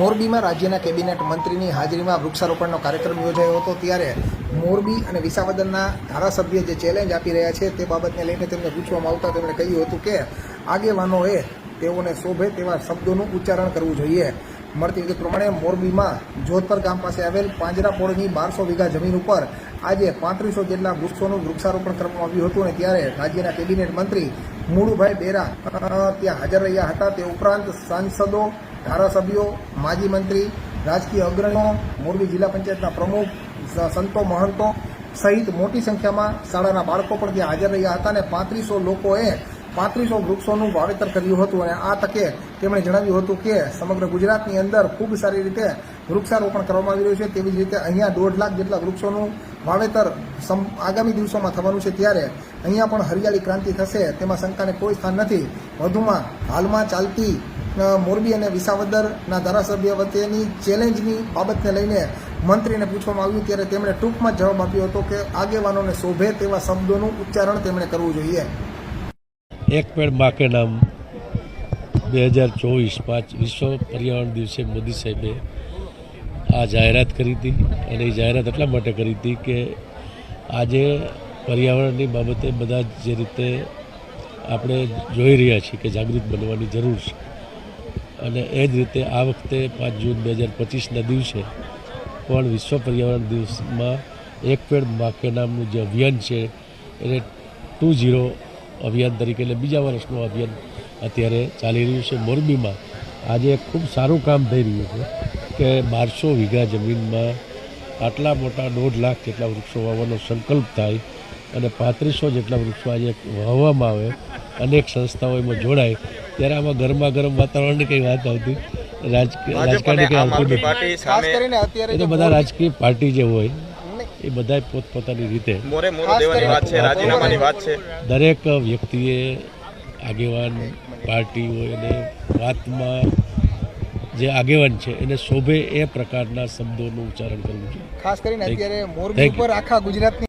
મોરબીમાં રાજ્યના કેબિનેટ મંત્રીની હાજરીમાં વૃક્ષારોપણનો કાર્યક્રમ યોજાયો હતો ત્યારે મોરબી અને વિસાવદરના ધારાસભ્ય જે ચેલેન્જ આપી રહ્યા છે તે બાબતને લઈને તેમને પૂછવામાં આવતા તેમણે કહ્યું હતું કે આગેવાનોએ તેઓને શોભે તેવા શબ્દોનું ઉચ્ચારણ કરવું જોઈએ. મળતી વિગત પ્રમાણે મોરબીમાં જોધપર ગામ પાસે આવેલ પાંજરાપોળની બારસો વીઘા જમીન ઉપર આજે પાંત્રીસો જેટલા વૃક્ષોનું વૃક્ષારોપણ કરવામાં આવ્યું હતું અને ત્યારે રાજ્યના કેબિનેટ મંત્રી મુળુભાઈ બેરા ત્યાં હાજર રહ્યા હતા. તે ઉપરાંત સાંસદો, ધારાસભ્યો, માજી મંત્રી, રાજકીય અગ્રણીઓ, મોરબી જિલ્લા પંચાયતના પ્રમુખ સંતો મહંતો સહિત મોટી સંખ્યામાં શાળાના બાળકો પણ ત્યાં હાજર રહ્યા હતા અને પાંત્રીસો લોકોએ પાંત્રીસો વૃક્ષોનું વાવેતર કર્યું હતું અને આ તકે તેમણે જણાવ્યું હતું કે સમગ્ર ગુજરાતની અંદર ખૂબ સારી રીતે વૃક્ષારોપણ કરવામાં આવી રહ્યું છે. તેવી જ રીતે અહીંયા દોઢ લાખ જેટલા વૃક્ષોનું વાવેતર આગામી દિવસોમાં થવાનું છે ત્યારે અહીંયા પણ હરિયાળી ક્રાંતિ થશે. તેમાં શંકાને કોઈ સ્થાન નથી. વધુમાં હાલમાં ચાલતી મોરબી અને વિસાવદરના ધારાસભ્ય વચ્ચેની ચેલેન્જની બાબતને લઈને મંત્રીને પૂછવામાં આવ્યું ત્યારે તેમણે ટૂંકમાં જવાબ આપ્યો હતો કે આગેવાનોને શોભે તેવા શબ્દોનું ઉચ્ચારણ તેમણે કરવું જોઈએ. એક પેડ માકે નામ બે હજાર ચોવીસ પાંચ વિશ્વ પર્યાવરણ દિવસે મોદી સાહેબે આ જાહેરાત કરી હતી અને એ જાહેરાત એટલા માટે કરી હતી કે આજે પર્યાવરણની બાબતે બધા જ રીતે આપણે જોઈ રહ્યા છીએ કે જાગૃત બનવાની જરૂર છે. અને એ જ રીતે આ વખતે પાંચ જૂન બે હજાર પચીસના દિવસે પણ વિશ્વ પર્યાવરણ દિવસમાં એક પેડ માકે નામનું જે અભિયાન છે, એને ટુ ઝીરો અભિયાન તરીકે એટલે બીજા વર્ષનું અભિયાન અત્યારે ચાલી રહ્યું છે મોરબીમાં. આજે ખૂબ સારું કામ થઈ રહ્યું છે કે બારસો વીઘા જમીનમાં આટલા મોટા દોઢ લાખ જેટલા વૃક્ષો વાવવાનો સંકલ્પ થાય અને પાંત્રીસો જેટલા વૃક્ષો આજે વાવવામાં આવે અનેક સંસ્થાઓ એમાં જોડાય ત્યારે આમાં ગરમા ગરમ વાતાવરણની કંઈ વાત આવતી? રાજકારણની કંઈ આમ નથી? એ તો બધા રાજકીય પાર્ટી જે હોય એ બધા પોતપોતાની રીતે. મોરે મોરો દેવાની વાત છે રાજીનામાની વાત છે. દરેક વ્યક્તિએ આગેવાન પાર્ટી હોય અને વાતમાં જે આગેવાન છે એને શોભે એ પ્રકારના શબ્દોનું ઉચ્ચારણ કરવું જોઈએ. ખાસ કરીને અત્યારે મોરબી ઉપર આખા ગુજરાતની